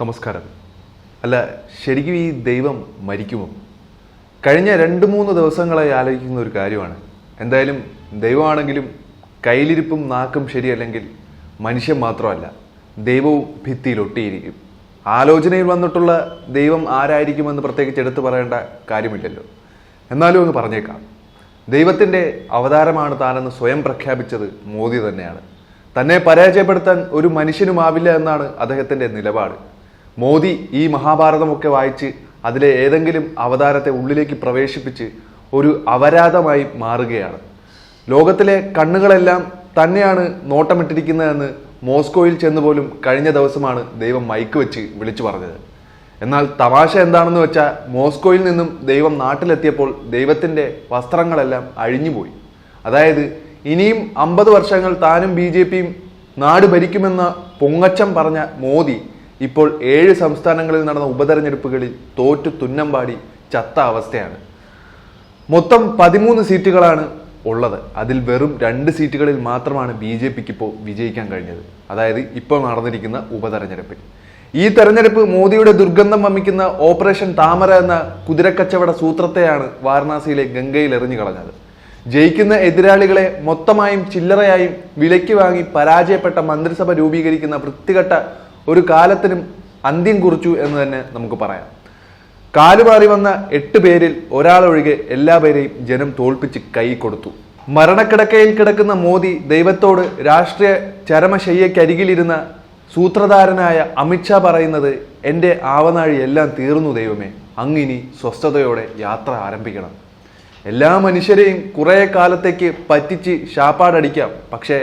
നമസ്കാരം. അല്ല ശരിക്കും ഈ ദൈവം മരിക്കുമോ? കഴിഞ്ഞ രണ്ട് മൂന്ന് ദിവസങ്ങളായി ആലോചിക്കുന്ന ഒരു കാര്യമാണ്. എന്തായാലും ദൈവമാണെങ്കിലും കയ്യിലിരിപ്പും നാക്കും ശരിയല്ലെങ്കിൽ മനുഷ്യൻ മാത്രമല്ല ദൈവവും ഭിത്തിയിൽ ഒട്ടിയിരിക്കും. ആലോചനയിൽ വന്നിട്ടുള്ള ദൈവം ആരായിരിക്കുമെന്ന് പ്രത്യേകിച്ച് എടുത്തു പറയേണ്ട കാര്യമില്ലല്ലോ. എന്നാലും ഒന്ന് പറഞ്ഞേക്കാം. ദൈവത്തിന്റെ അവതാരമാണ് താനെന്ന് സ്വയം പ്രഖ്യാപിച്ചത് മോദി തന്നെയാണ്. തന്നെ പരാജയപ്പെടുത്താൻ ഒരു മനുഷ്യനുമാവില്ല എന്നാണ് അദ്ദേഹത്തിന്റെ നിലപാട്. മോദി ഈ മഹാഭാരതമൊക്കെ വായിച്ച് അതിലെ ഏതെങ്കിലും അവതാരത്തെ ഉള്ളിലേക്ക് പ്രവേശിപ്പിച്ച് ഒരു അപരാധമായി മാറുകയാണ്. ലോകത്തിലെ കണ്ണുകളെല്ലാം തന്നെയാണ് നോട്ടമിട്ടിരിക്കുന്നതെന്ന് മോസ്കോയിൽ ചെന്ന് പോലും കഴിഞ്ഞ ദിവസമാണ് ദൈവം മൈക്ക് വെച്ച് വിളിച്ചു പറഞ്ഞത്. എന്നാൽ തമാശ എന്താണെന്ന് വെച്ചാൽ മോസ്കോയിൽ നിന്നും ദൈവം നാട്ടിലെത്തിയപ്പോൾ ദൈവത്തിന്റെ വസ്ത്രങ്ങളെല്ലാം അഴിഞ്ഞുപോയി. അതായത് ഇനിയും അമ്പത് വർഷങ്ങൾ താനും ബി ജെ പിയും നാട് ഭരിക്കുമെന്ന പൊങ്ങച്ചം പറഞ്ഞ മോദി ഇപ്പോൾ ഏഴ് സംസ്ഥാനങ്ങളിൽ നടന്ന ഉപതെരഞ്ഞെടുപ്പുകളിൽ തോറ്റു തുന്നമ്പാടി ചത്ത അവസ്ഥയാണ്. മൊത്തം പതിമൂന്ന് സീറ്റുകളാണ് ഉള്ളത്. അതിൽ വെറും രണ്ട് സീറ്റുകളിൽ മാത്രമാണ് ബി ജെ പിക്ക് ഇപ്പോൾ വിജയിക്കാൻ കഴിഞ്ഞത്. അതായത് ഇപ്പോൾ നടന്നിരിക്കുന്ന ഉപതെരഞ്ഞെടുപ്പിൽ. ഈ തെരഞ്ഞെടുപ്പ് മോദിയുടെ ദുർഗന്ധം വമിക്കുന്ന ഓപ്പറേഷൻ താമര എന്ന കുതിരക്കച്ചവട സൂത്രത്തെയാണ് വാരണാസിയിലെ ഗംഗയിൽ എറിഞ്ഞു കളഞ്ഞത്. ജയിക്കുന്ന എതിരാളികളെ മൊത്തമായും ചില്ലറയായും വിലയ്ക്ക് വാങ്ങി പരാജയപ്പെട്ട മന്ത്രിസഭ രൂപീകരിക്കുന്ന വൃത്തികെട്ട ഒരു കാലത്തിനും അന്ത്യം കുറിച്ചു എന്ന് തന്നെ നമുക്ക് പറയാം. കാലുമാറി വന്ന എട്ട് പേരിൽ ഒരാളൊഴികെ എല്ലാ പേരെയും ജനം തോൽപ്പിച്ച് കൈ കൊടുത്തു. മരണക്കിടക്കയിൽ കിടക്കുന്ന മോദി ദൈവത്തോട് രാഷ്ട്രീയ ചരമശയ്യക്കരികിലിരുന്ന സൂത്രധാരനായ അമിത്ഷാ പറയുന്നത് എന്റെ ആവനാഴി എല്ലാം തീർന്നു ദൈവമേ അങ്ങിനി സ്വസ്ഥതയോടെ യാത്ര ആരംഭിക്കണം. എല്ലാ മനുഷ്യരെയും കുറേ കാലത്തേക്ക് പറ്റിച്ച് ശാപ്പാടടിക്കാം. പക്ഷേ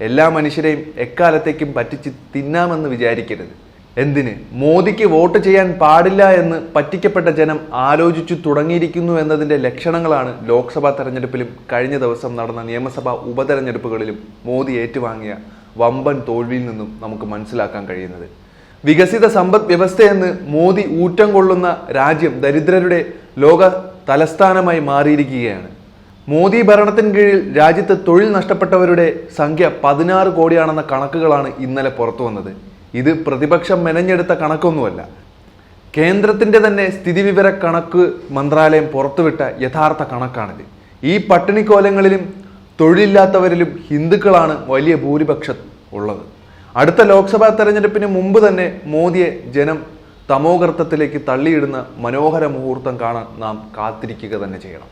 എല്ലാ മനുഷ്യരെയും എക്കാലത്തേക്കും പറ്റിച്ച് തിന്നാമെന്ന് വിചാരിക്കരുത്. എന്തിന്? മോദിക്ക് വോട്ട് ചെയ്യാൻ പാടില്ല എന്ന് പറ്റിക്കപ്പെട്ട ജനം ആലോചിച്ചു തുടങ്ങിയിരിക്കുന്നു എന്നതിന്റെ ലക്ഷണങ്ങളാണ് ലോക്സഭാ തെരഞ്ഞെടുപ്പിലും കഴിഞ്ഞ ദിവസം നടന്ന നിയമസഭാ ഉപതെരഞ്ഞെടുപ്പുകളിലും മോദി ഏറ്റുവാങ്ങിയ വമ്പൻ തോൽവിയിൽ നിന്നും നമുക്ക് മനസ്സിലാക്കാൻ കഴിയുന്നത്. വികസിത സമ്പദ് വ്യവസ്ഥയെന്ന് മോദി ഊറ്റം കൊള്ളുന്ന രാജ്യം ദരിദ്രരുടെ ലോക തലസ്ഥാനമായി മാറിയിരിക്കുകയാണ്. മോദി ഭരണത്തിന് കീഴിൽ രാജ്യത്ത് തൊഴിൽ നഷ്ടപ്പെട്ടവരുടെ സംഖ്യ പതിനാറ് കോടിയാണെന്ന കണക്കുകളാണ് ഇന്നലെ പുറത്തു വന്നത്. ഇത് പ്രതിപക്ഷം മെനഞ്ഞെടുത്ത കണക്കൊന്നുമല്ല. കേന്ദ്രത്തിന്റെ തന്നെ സ്ഥിതിവിവര കണക്ക് മന്ത്രാലയം പുറത്തുവിട്ട യഥാർത്ഥ കണക്കാണിത്. ഈ പട്ടിണിക്കോലങ്ങളിലും തൊഴിലില്ലാത്തവരിലും ഹിന്ദുക്കളാണ് വലിയ ഭൂരിപക്ഷം ഉള്ളത്. അടുത്ത ലോക്സഭാ തെരഞ്ഞെടുപ്പിന് മുമ്പ് തന്നെ മോദിയെ ജനം തമോഗർത്തത്തിലേക്ക് തള്ളിയിടുന്ന മനോഹര മുഹൂർത്തം കാണാൻ നാം കാത്തിരിക്കുക തന്നെ ചെയ്യണം.